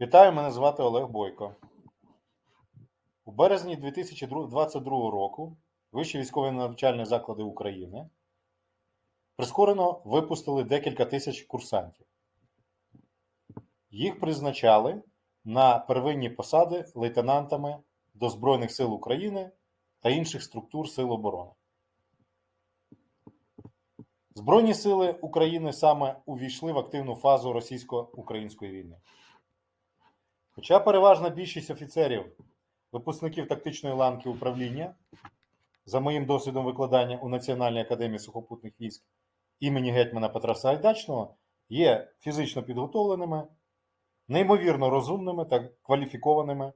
Вітаю, мене звати Олег Бойко. У березні 2022 року Вищі військові навчальні заклади України прискорено випустили декілька тисяч курсантів. Їх призначали на первинні посади лейтенантами до Збройних сил України та інших структур Сил оборони. Збройні сили України саме увійшли в активну фазу російсько-української війни. Хоча переважна більшість офіцерів, випускників тактичної ланки управління, за моїм досвідом викладання у Національній академії сухопутних військ імені гетьмана Петра Сагайдачного, є фізично підготовленими, неймовірно розумними та кваліфікованими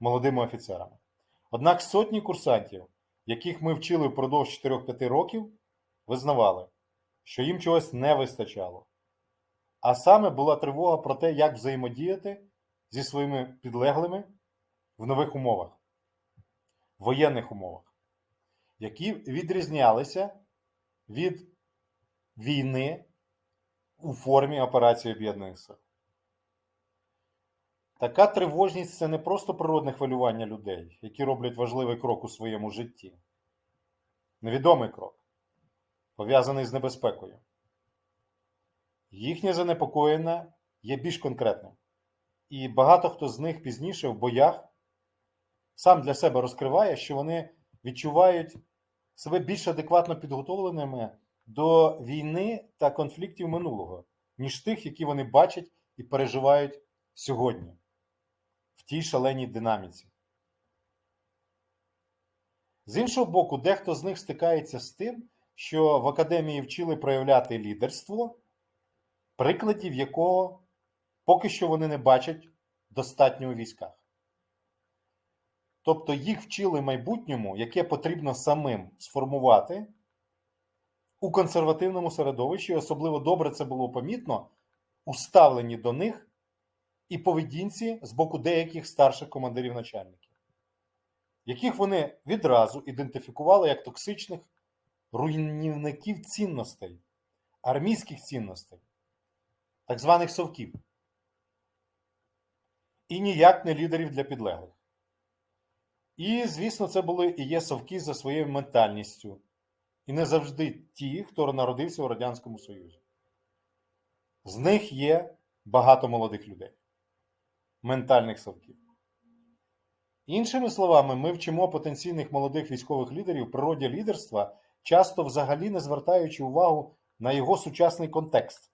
молодими офіцерами. Однак сотні курсантів, яких ми вчили впродовж 4-5 років, визнавали, що їм чогось не вистачало. А саме була тривога про те, як взаємодіяти зі своїми підлеглими в нових умовах, воєнних умовах, які відрізнялися від війни у формі операції Об'єднаних Сил. Така тривожність це не просто природне хвилювання людей, які роблять важливий крок у своєму житті. Невідомий крок, пов'язаний з небезпекою. Їхнє занепокоєння є більш конкретним. І багато хто з них пізніше в боях сам для себе розкриває, що вони відчувають себе більш адекватно підготовленими до війни та конфліктів минулого, ніж тих, які вони бачать і переживають сьогодні в тій шаленій динаміці. З іншого боку, дехто з них стикається з тим, що в академії вчили проявляти лідерство, прикладів якого поки що вони не бачать достатньо у військах. Тобто їх вчили майбутньому, яке потрібно самим сформувати у консервативному середовищі, особливо добре це було помітно у ставленні до них і поведінці з боку деяких старших командирів начальників, яких вони відразу ідентифікували як токсичних руйнівників цінностей, армійських цінностей, так званих совків і ніяк не лідерів для підлеглих. І, звісно, це були і є совки за своєю ментальністю, і не завжди ті, хто народився у Радянському Союзі. З них є багато молодих людей, ментальних совків. Іншими словами, ми вчимо потенційних молодих військових лідерів природі лідерства, часто взагалі не звертаючи увагу на його сучасний контекст,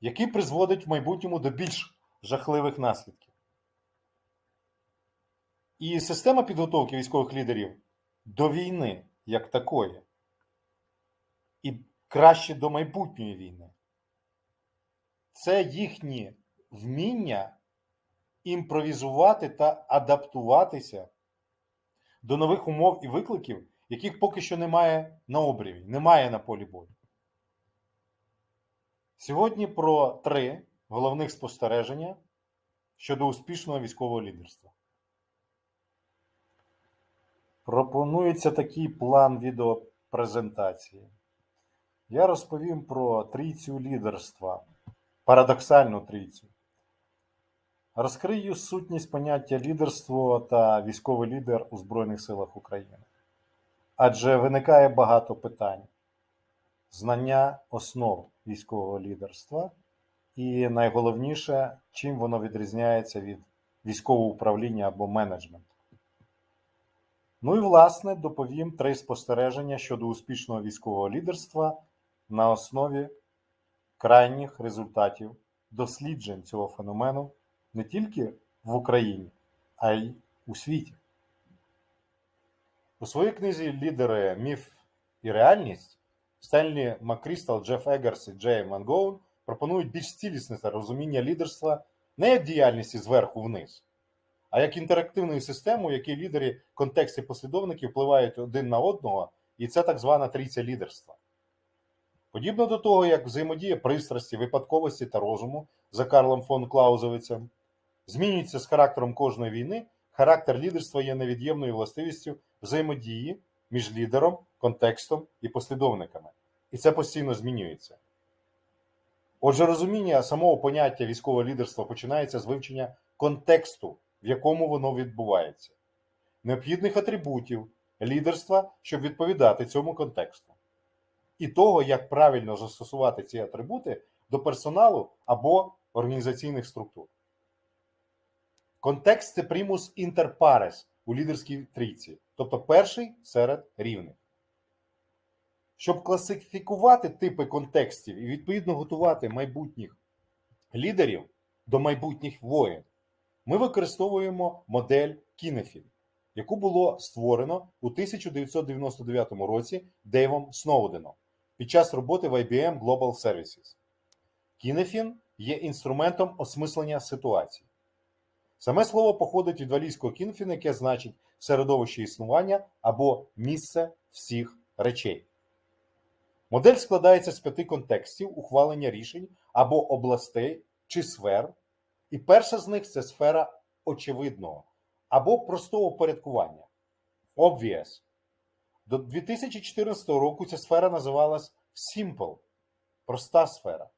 який призводить в майбутньому до більш жахливих наслідків. І система підготовки військових лідерів до війни як такої, і краще до майбутньої війни. Це їхні вміння імпровізувати та адаптуватися до нових умов і викликів, яких поки що немає на обріві, немає на полі бою. Сьогодні про три головних спостереження щодо успішного військового лідерства. Пропонується такий план відеопрезентації. Я розповім про трійцю лідерства, парадоксальну трійцю. Розкрию сутність поняття лідерство та військовий лідер у Збройних силах України. Адже виникає багато питань: знання основ військового лідерства і найголовніше, чим воно відрізняється від військового управління або менеджменту. Ну і власне доповім три спостереження щодо успішного військового лідерства на основі крайніх результатів досліджень цього феномену не тільки в Україні, а й у світі. У своїй книзі Лідери, міф і реальність Стенлі Макрістал, Джеф Егерс і Джей Мангоун пропонують більш цілісне розуміння лідерства не як діяльності зверху вниз, а як інтерактивної системи, у якій лідери в контексті послідовників впливають один на одного, і це так звана трійця лідерства. Подібно до того, як взаємодія пристрасті, випадковості та розуму за Карлом фон Клаузовицем змінюється з характером кожної війни, характер лідерства є невід'ємною властивістю взаємодії між лідером, контекстом і послідовниками. І це постійно змінюється. Отже, розуміння самого поняття військове лідерство починається з вивчення контексту, в якому воно відбувається, необхідних атрибутів лідерства, щоб відповідати цьому контексту, і того, як правильно застосувати ці атрибути до персоналу або організаційних структур. Контекст це примус інтер парес у лідерській трійці, тобто перший серед рівних. Щоб класифікувати типи контекстів і відповідно готувати майбутніх лідерів до майбутніх воїн, ми використовуємо модель Кінефін, яку було створено у 1999 році Дейвом Сноуденом під час роботи в IBM Global Services. Кінефін є інструментом осмислення ситуації. Саме слово походить від валійського кінфін, яке значить середовище існування або місце всіх речей. Модель складається з п'яти контекстів ухвалення рішень або областей чи сфер, і перша з них це сфера очевидного або простого порядкування. Obvious. До 2014 року ця сфера називалась Simple проста сфера.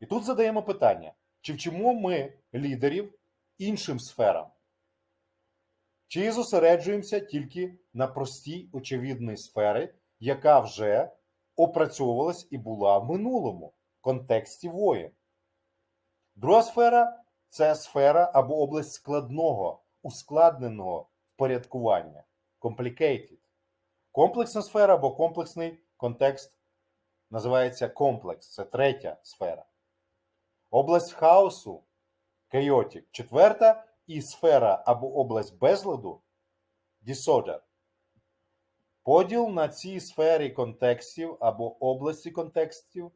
І тут задаємо питання: чи вчимо ми лідерів іншим сферам? Чи зосереджуємося тільки на простій очевидній сфері, яка вже опрацьовувалась і була в минулому контексті воїн? Друга сфера це сфера або область складного, ускладненого впорядкування complicated. Комплексна сфера або комплексний контекст називається комплекс. Це третя сфера. Область хаосу chaotic. Четверта і сфера або область безладу disorder. Поділ на ці сфері контекстів або області контекстів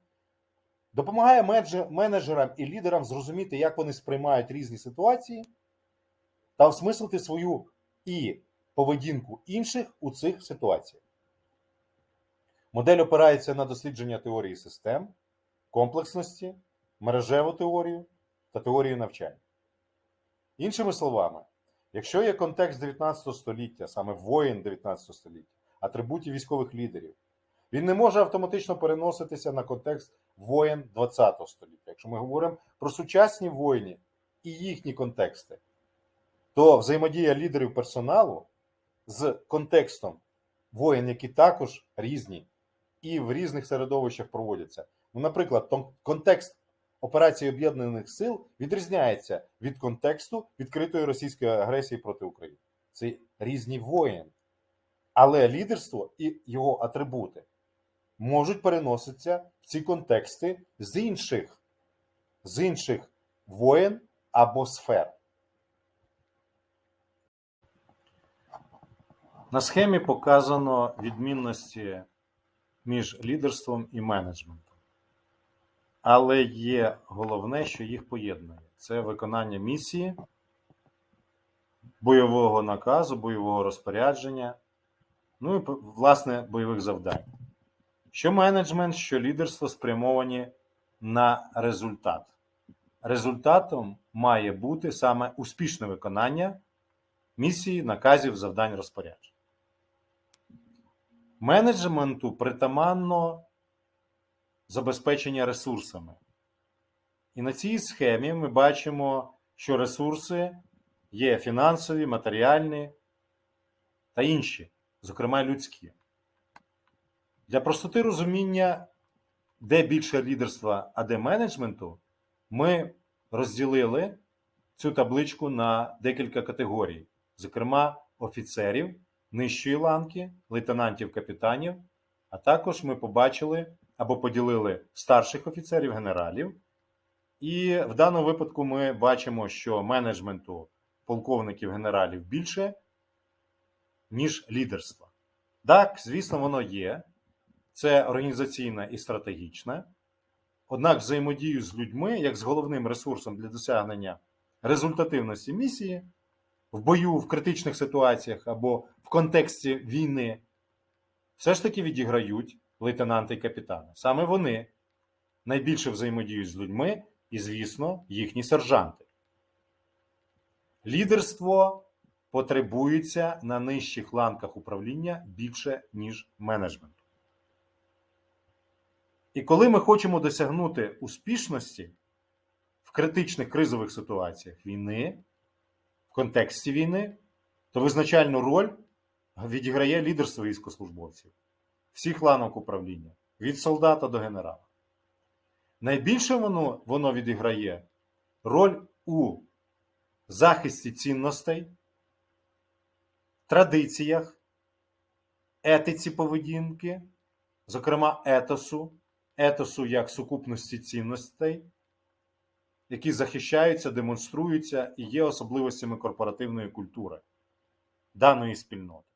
допомагає менеджерам і лідерам зрозуміти, як вони сприймають різні ситуації та осмислити свою і поведінку інших у цих ситуаціях. Модель опирається на дослідження теорії систем, комплексності, мережеву теорію та теорію навчання. Іншими словами, якщо є контекст 19 століття, саме воїн 19 століття, атрибутів військових лідерів, він не може автоматично переноситися на контекст воїн 20 століття. Якщо ми говоримо про сучасні воїни і їхні контексти, то взаємодія лідерів персоналу з контекстом воїн, які також різні і в різних середовищах проводяться. Ну, наприклад, контекст операції Об'єднаних Сил відрізняється від контексту відкритої російської агресії проти України. Це різні воїни. Але лідерство і його атрибути можуть переноситися в ці контексти з інших, з інших воєн або сфер. На схемі показано відмінності між лідерством і менеджментом. Але є головне, що їх поєднує: це виконання місії, бойового наказу, бойового розпорядження, ну і власне бойових завдань. Що менеджмент, що лідерство спрямовані на результат. Результатом має бути саме успішне виконання місії, наказів, завдань розпоряджень. Менеджменту притаманно забезпечення ресурсами. І на цій схемі ми бачимо, що ресурси є фінансові, матеріальні та інші, зокрема людські. Для простоти розуміння, де більше лідерства, а де менеджменту, ми розділили цю табличку на декілька категорій, зокрема офіцерів нижчої ланки, лейтенантів, капітанів, а також ми побачили або поділили старших офіцерів, генералів. І в даному випадку ми бачимо, що менеджменту полковників генералів більше, ніж лідерства. Так, звісно, воно є. Це організаційне і стратегічне. Однак взаємодію з людьми, як з головним ресурсом для досягнення результативності місії в бою в критичних ситуаціях або в контексті війни, все ж таки відіграють лейтенанти і капітани. Саме вони найбільше взаємодіють з людьми і, звісно, їхні сержанти. Лідерство потребується на нижчих ланках управління більше, ніж менеджменту. І коли ми хочемо досягнути успішності в критичних кризових ситуаціях війни, в контексті війни, то визначальну роль відіграє лідерство військовослужбовців всіх ланок управління, від солдата до генерала. Найбільше воно, воно відіграє роль у захисті цінностей, традиціях, етиці поведінки, зокрема етосу, етосу як сукупності цінностей, які захищаються, демонструються і є особливостями корпоративної культури даної спільноти,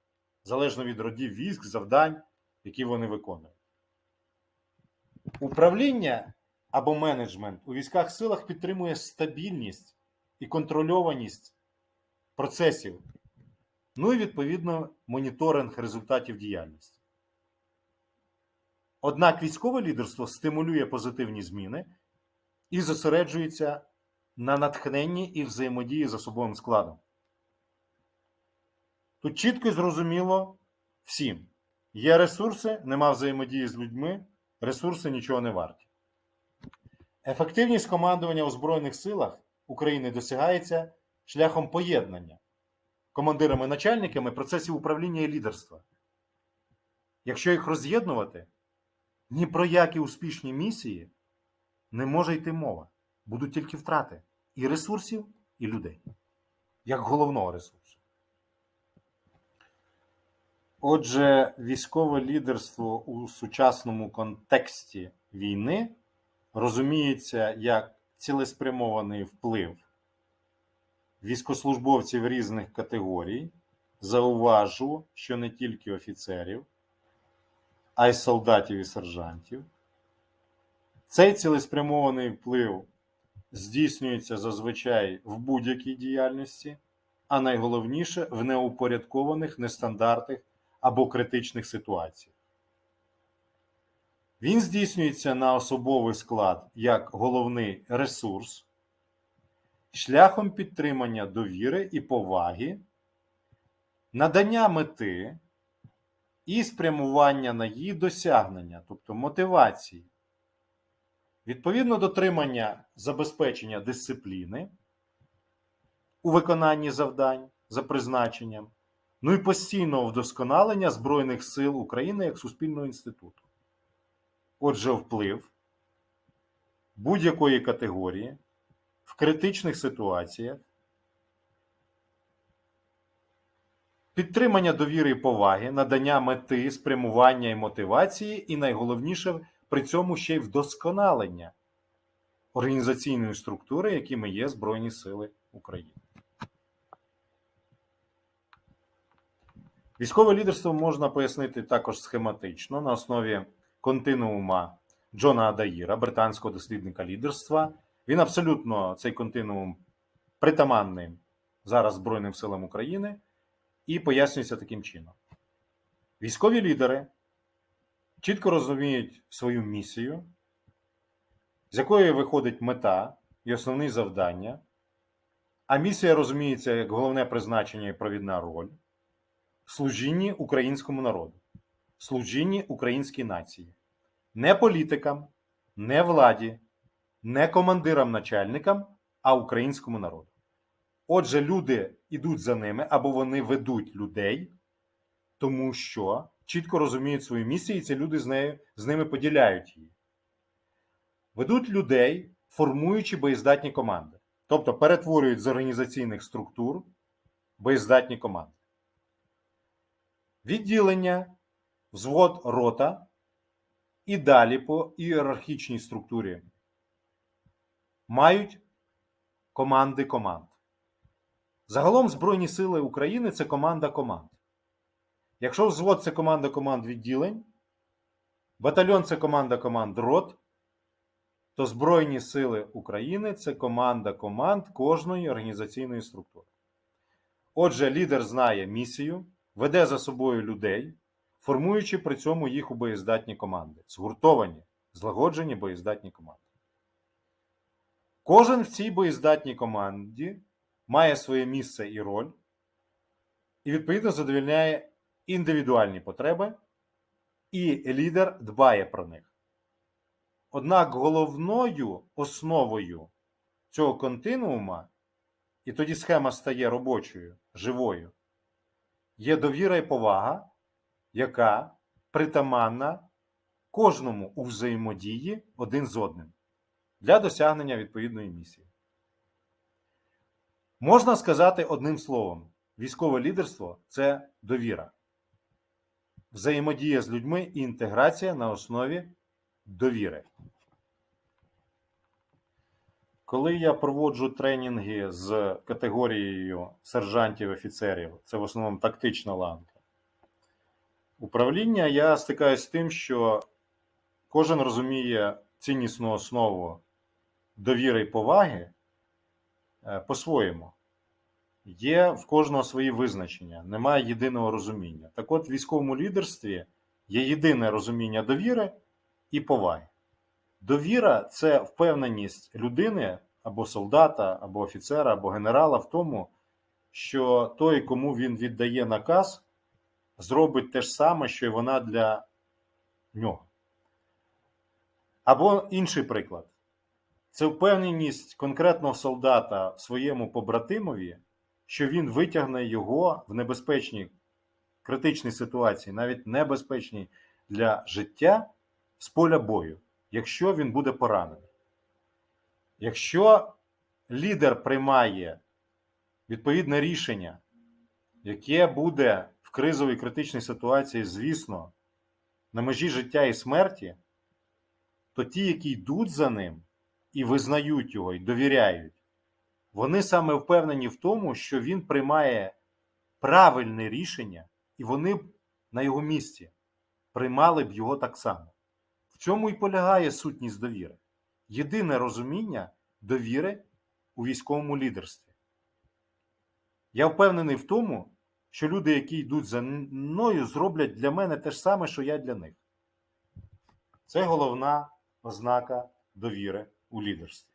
залежно від родів військ, завдань, які вони виконують. Управління або менеджмент у військах силах підтримує стабільність і контрольованість процесів, ну і відповідно моніторинг результатів діяльності. Однак військове лідерство стимулює позитивні зміни і зосереджується на натхненні і взаємодії з особовим складом. Тут чітко і зрозуміло всім: є ресурси, нема взаємодії з людьми, ресурси нічого не варті. Ефективність командування у Збройних силах України досягається шляхом поєднання командирами-начальниками процесів управління і лідерства. Якщо їх роз'єднувати, ні про які успішні місії не може йти мова. Будуть тільки втрати і ресурсів, і людей, як головного ресурсу. Отже, військове лідерство у сучасному контексті війни розуміється як цілеспрямований вплив військослужбовців різних категорій. Зауважу, що не тільки офіцерів, а й солдатів і сержантів. Цей цілеспрямований вплив здійснюється зазвичай в будь-якій діяльності, а найголовніше в неупорядкованих, нестандартних або критичних ситуаціях. Він здійснюється на особовий склад як головний ресурс, шляхом підтримання довіри і поваги, надання мети і спрямування на її досягнення, тобто мотивації, відповідно дотримання забезпечення дисципліни у виконанні завдань за призначенням, ну і постійного вдосконалення Збройних сил України як суспільного інституту. Отже, вплив будь-якої категорії в критичних ситуаціях, підтримання довіри і поваги, надання мети, спрямування і мотивації, і найголовніше при цьому ще й вдосконалення організаційної структури, якими є Збройні Сили України. Військове лідерство можна пояснити також схематично на основі континуума Джона Адаїра, британського дослідника лідерства. Він абсолютно цей континуум притаманний зараз Збройним силам України і пояснюється таким чином: військові лідери чітко розуміють свою місію, з якої виходить мета і основні завдання, а місія розуміється як головне призначення і провідна роль в служінні українському народу, служінні українській нації, не політикам, не владі, не командирам начальникам, а українському народу. Отже, люди йдуть за ними або вони ведуть людей, тому що чітко розуміють свою місію, і ці люди з, нею, з ними поділяють її. Ведуть людей, формуючи боєздатні команди. Тобто перетворюють з організаційних структур боєздатні команди. Відділення, взвод рота і далі по ієрархічній структурі мають команди команд. Загалом Збройні Сили України це команда команд. Якщо взвод це команда команд відділень, батальйон це команда команд рот, то Збройні Сили України це команда команд кожної організаційної структури. Отже, лідер знає місію, веде за собою людей, формуючи при цьому їх у боєздатні команди, згуртовані, злагоджені боєздатні команди. Кожен в цій боєздатній команді має своє місце і роль, і відповідно задовільняє індивідуальні потреби, і лідер дбає про них. Однак головною основою цього континуума, і тоді схема стає робочою, живою, є довіра і повага, яка притаманна кожному у взаємодії один з одним для досягнення відповідної місії. Можна сказати одним словом: військове лідерство це довіра, взаємодія з людьми і інтеграція на основі довіри. Коли я проводжу тренінги з категорією сержантів офіцерів, це в основному тактична ланка. Управління я стикаюся з тим, що кожен розуміє ціннісну основу довіри і поваги е, по-своєму. Є в кожного свої визначення, немає єдиного розуміння. Так от, в військовому лідерстві є єдине розуміння довіри і поваги. Довіра це впевненість людини або солдата, або офіцера, або генерала в тому, що той, кому він віддає наказ, зробить те ж саме, що й вона для нього. Або інший приклад. Це впевненість конкретного солдата своєму побратимові, що він витягне його в небезпечній критичній ситуації, навіть небезпечній для життя з поля бою, якщо він буде поранений. Якщо лідер приймає відповідне рішення, яке буде в кризовій критичній ситуації, звісно, на межі життя і смерті, то ті, які йдуть за ним і визнають його, і довіряють, вони саме впевнені в тому, що він приймає правильне рішення, і вони б на його місці приймали б його так само. В цьому і полягає сутність довіри. Єдине розуміння довіри у військовому лідерстві. Я впевнений в тому, що люди, які йдуть за мною, зроблять для мене те ж саме, що я для них. Це головна ознака довіри у лідерстві.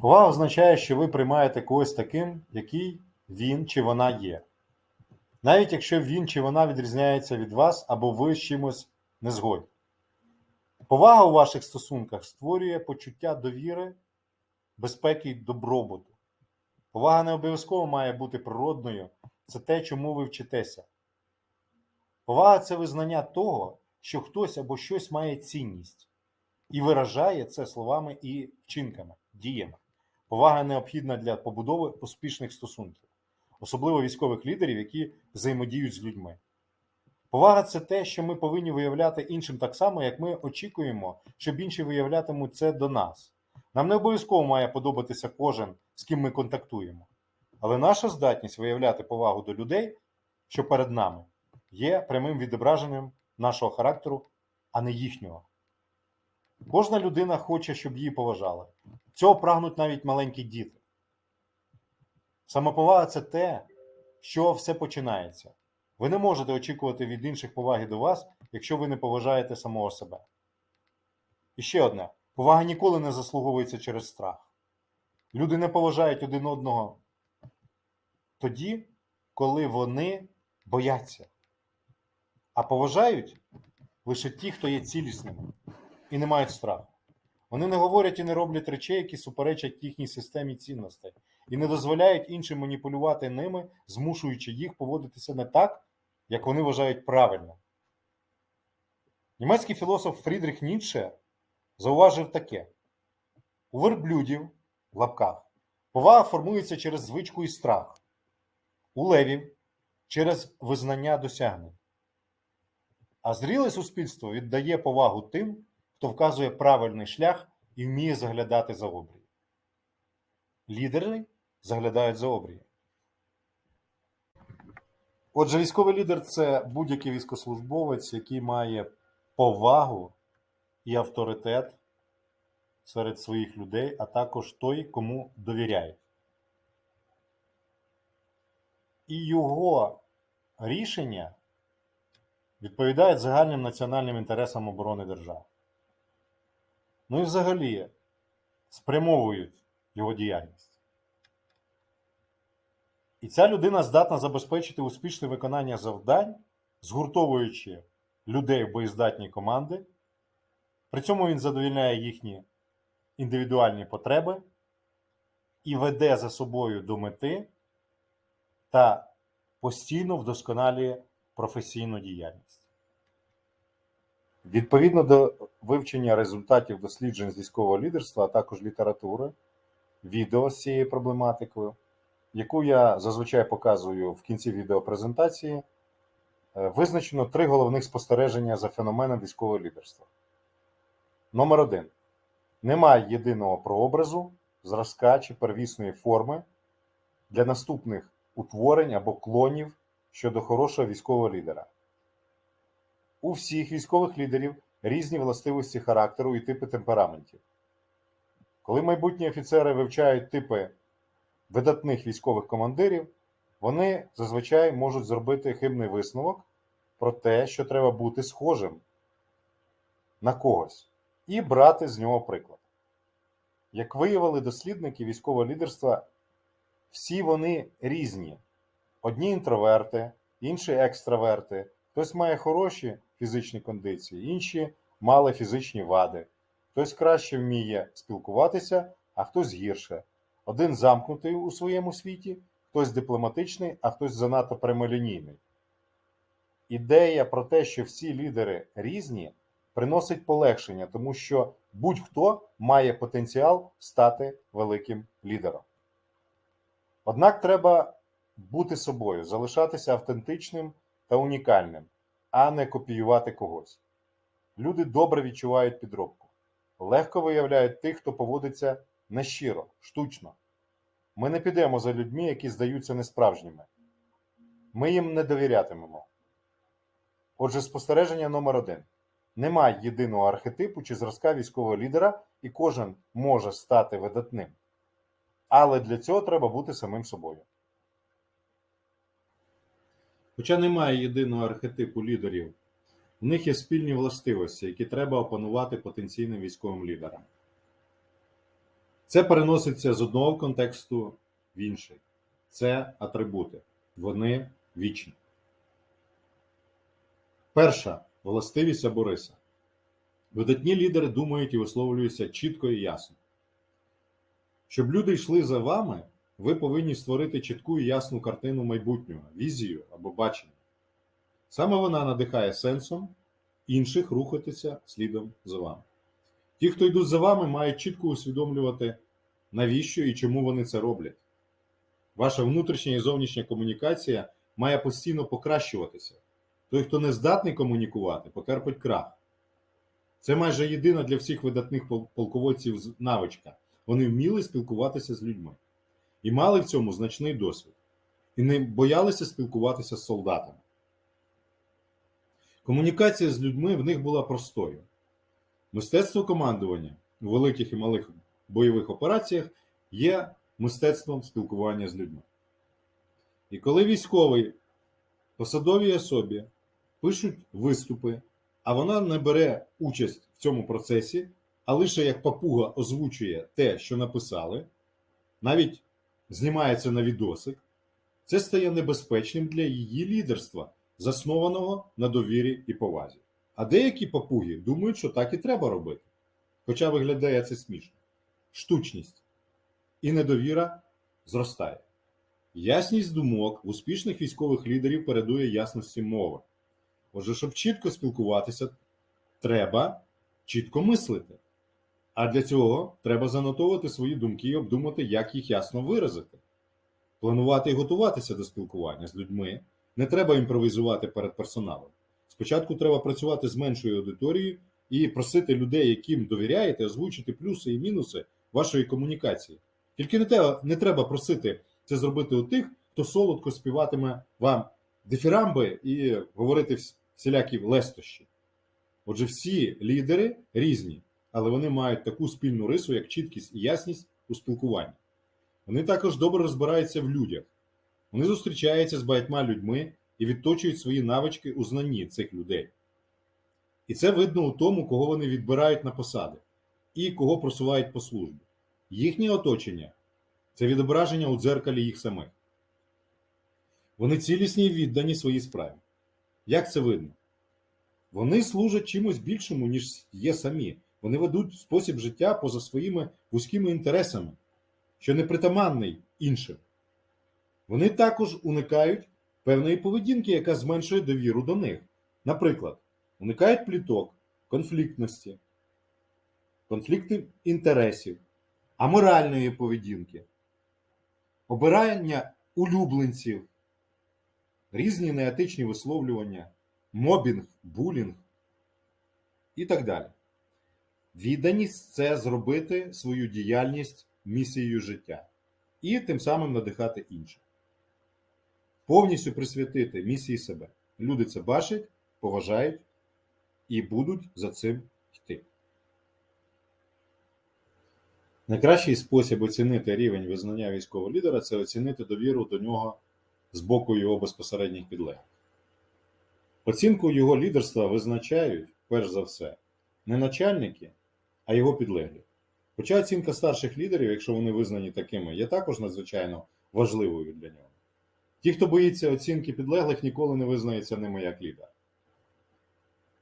Повага означає, що ви приймаєте когось таким, який він чи вона є. Навіть якщо він чи вона відрізняється від вас або ви з чимось не згодні. Повага у ваших стосунках створює почуття довіри, безпеки й добробуту. Повага не обов'язково має бути природною, це те, чому ви вчитеся. Повага це визнання того, що хтось або щось має цінність і виражає це словами і вчинками, діями. Повага необхідна для побудови успішних стосунків, особливо військових лідерів, які взаємодіють з людьми. Повага це те, що ми повинні виявляти іншим так само, як ми очікуємо, щоб інші виявлятимуть це до нас. Нам не обов'язково має подобатися кожен, з ким ми контактуємо. Але наша здатність виявляти повагу до людей, що перед нами, є прямим відображенням нашого характеру, а не їхнього. Кожна людина хоче, щоб її поважали. Цього прагнуть навіть маленькі діти. Самоповага це те, що все починається. Ви не можете очікувати від інших поваги до вас, якщо ви не поважаєте самого себе. І ще одне: повага ніколи не заслуговується через страх. Люди не поважають один одного тоді, коли вони бояться. А поважають лише ті, хто є цілісними і не мають страху. Вони не говорять і не роблять речей, які суперечать їхній системі цінностей, і не дозволяють іншим маніпулювати ними, змушуючи їх поводитися не так, як вони вважають правильно. Німецький філософ Фрідріх Ніцше зауважив таке: у верблюдів в лапках повага формується через звичку і страх, у левів через визнання досягнень. А зріле суспільство віддає повагу тим, хто вказує правильний шлях і вміє заглядати за обрії. Лідери заглядають за обрії. Отже, військовий лідер це будь-який військовослужбовець, який має повагу і авторитет серед своїх людей, а також той, кому довіряють. І його рішення відповідають загальним національним інтересам оборони держави. Ну і взагалі спрямовують його діяльність. І ця людина здатна забезпечити успішне виконання завдань, згуртовуючи людей в боєздатні команди При цьому він задовільняє їхні індивідуальні потреби і веде за собою до мети та постійно вдосконалює професійну діяльність. Відповідно до вивчення результатів досліджень з військового лідерства, а також літератури, відео з цією проблематикою, яку я зазвичай показую в кінці відеопрезентації, е, визначено три головних спостереження за феноменом військового лідерства. Номер один. Немає єдиного прообразу, зразка чи первісної форми для наступних утворень або клонів щодо хорошого військового лідера. У всіх військових лідерів різні властивості характеру і типи темпераментів. Коли майбутні офіцери вивчають типи видатних військових командирів, вони зазвичай можуть зробити хибний висновок про те, що треба бути схожим на когось і брати з нього приклад. Як виявили дослідники військового лідерства, всі вони різні. Одні інтроверти, інші екстраверти, хтось має хороші фізичні кондиції, інші мали фізичні вади, хтось краще вміє спілкуватися, а хтось гірше. Один замкнутий у своєму світі, хтось дипломатичний, а хтось занадто прямолінійний. Ідея про те, що всі лідери різні, приносить полегшення, тому що будь-хто має потенціал стати великим лідером. Однак треба бути собою, залишатися автентичним та унікальним, а не копіювати когось. Люди добре відчувають підробку, легко виявляють тих, хто поводиться нещиро, штучно. Ми не підемо за людьми, які здаються несправжніми. Ми їм не довірятимемо. Отже, спостереження номер один. Немає єдиного архетипу чи зразка військового лідера, і кожен може стати видатним. Але для цього треба бути самим собою. Хоча немає єдиного архетипу лідерів, в них є спільні властивості, які треба опанувати потенційним військовим лідерам. Це переноситься з одного контексту в інший. Це атрибути. Вони вічні. Перша властивість або риса. Видатні лідери думають і висловлюються чітко і ясно. Щоб люди йшли за вами, ви повинні створити чітку і ясну картину майбутнього, візію або бачення. Саме вона надихає сенсом інших рухатися слідом за вами. Ті, хто йдуть за вами, мають чітко усвідомлювати, навіщо і чому вони це роблять. Ваша внутрішня і зовнішня комунікація має постійно покращуватися. Той, хто не здатний комунікувати, потерпить крах. Це майже єдина для всіх видатних полководців навичка. Вони вміли спілкуватися з людьми і мали в цьому значний досвід, і не боялися спілкуватися з солдатами. Комунікація з людьми в них була простою. Мистецтво командування у великих і малих бойових операціях є мистецтвом спілкування з людьми. І коли військовий посадовій особі пишуть виступи, а вона не бере участь в цьому процесі, а лише як папуга озвучує те, що написали, навіть знімається на відосик, це стає небезпечним для її лідерства, заснованого на довірі і повазі. А деякі папуги думають, що так і треба робити. Хоча виглядає це смішно. Штучність і недовіра зростає. Ясність думок успішних військових лідерів передує ясності мови. Отже, щоб чітко спілкуватися, треба чітко мислити. А для цього треба занотовувати свої думки і обдумати, як їх ясно виразити. Планувати і готуватися до спілкування з людьми не треба імпровізувати перед персоналом. Спочатку треба працювати з меншою аудиторією і просити людей, яким довіряєте, озвучити плюси і мінуси вашої комунікації. Тільки не, те, не треба просити це зробити у тих, хто солодко співатиме вам дифірамби і говорити всілякі лестощі. Отже, всі лідери різні, але вони мають таку спільну рису, як чіткість і ясність у спілкуванні. Вони також добре розбираються в людях. Вони зустрічаються з багатьма людьми і відточують свої навички у знанні цих людей. І це видно у тому, кого вони відбирають на посади і кого просувають по службі. Їхнє оточення це відображення у дзеркалі їх самих. Вони цілісні і віддані своїй справі. Як це видно? Вони служать чимось більшому, ніж є самі. Вони ведуть спосіб життя поза своїми вузькими інтересами, що не притаманний іншим. Вони також уникають певної поведінки, яка зменшує довіру до них. Наприклад, уникають пліток, конфліктності, конфлікти інтересів, аморальної поведінки, обирання улюбленців, різні неетичні висловлювання, мобінг, булінг і так далі. Відданість це зробити свою діяльність місією життя і тим самим надихати інших. Повністю присвятити місії себе. Люди це бачать, поважають і будуть за цим йти. Найкращий спосіб оцінити рівень визнання військового лідера це оцінити довіру до нього з боку його безпосередніх підлеглих. Оцінку його лідерства визначають, перш за все, не начальники, а його підлеглі. Хоча оцінка старших лідерів, якщо вони визнані такими, є також надзвичайно важливою для нього. Ті, хто боїться оцінки підлеглих, ніколи не визнаються ними як лідер.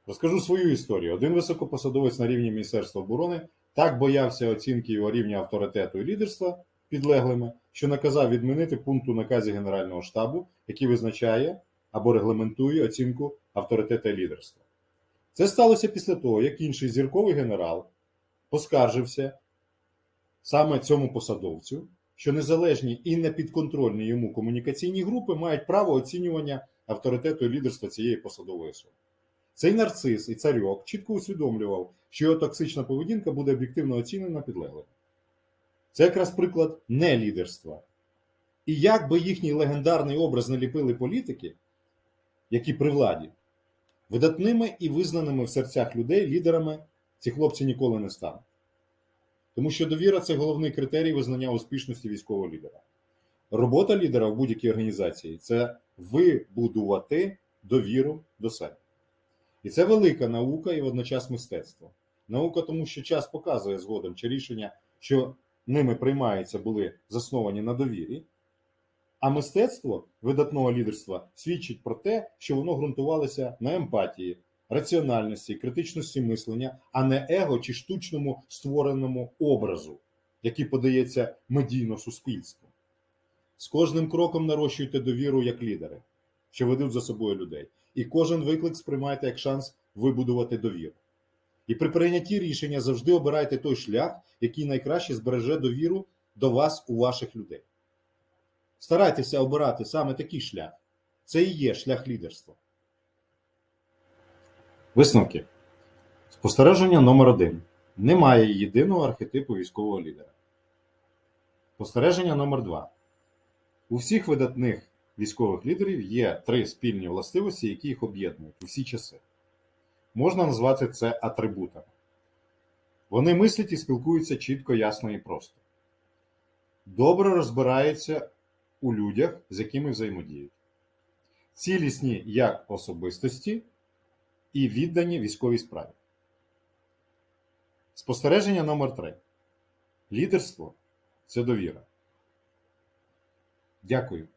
Розкажу свою історію. Один високопосадовець на рівні Міністерства оборони так боявся оцінки його рівня авторитету і лідерства підлеглими, що наказав відмінити пункт у наказі Генерального штабу, який визначає або регламентує оцінку авторитету і лідерства. Це сталося після того, як інший зірковий генерал поскаржився саме цьому посадовцю, що незалежні і непідконтрольні йому комунікаційні групи мають право оцінювання авторитету і лідерства цієї посадової особи. Цей нарцис і царьок чітко усвідомлював, що його токсична поведінка буде об'єктивно оцінена підлеглим. Це якраз приклад не лідерства. І як би їхній легендарний образ наліпили політики, які при владі, видатними і визнаними в серцях людей лідерами ці хлопці ніколи не стануть. Тому що довіра це головний критерій визнання успішності військового лідера. Робота лідера в будь-якій організації це вибудувати довіру до себе. І це велика наука і водночас мистецтво. Наука, тому що час показує згодом, чи рішення, що ними приймаються, були засновані на довірі. А мистецтво видатного лідерства свідчить про те, що воно ґрунтувалося на емпатії, раціональності, критичності мислення, а не его чи штучному створеному образу, який подається медійно суспільству. З кожним кроком нарощуйте довіру як лідери, що ведуть за собою людей. І кожен виклик сприймайте як шанс вибудувати довіру. І при прийнятті рішення завжди обирайте той шлях, який найкраще збереже довіру до вас у ваших людей. Старайтеся обирати саме такий шлях. Це і є шлях лідерства. Висновки. Спостереження номер один. Немає єдиного архетипу військового лідера. Спостереження номер два. У всіх видатних військових лідерів є три спільні властивості, які їх об'єднують у всі часи. Можна назвати це атрибутами. Вони мислять і спілкуються чітко, ясно і просто. Добре розбираються у людях, з якими взаємодіють. Цілісні як особистості і віддані військовій справі. Спостереження номер 3 Лідерство це довіра. Дякую.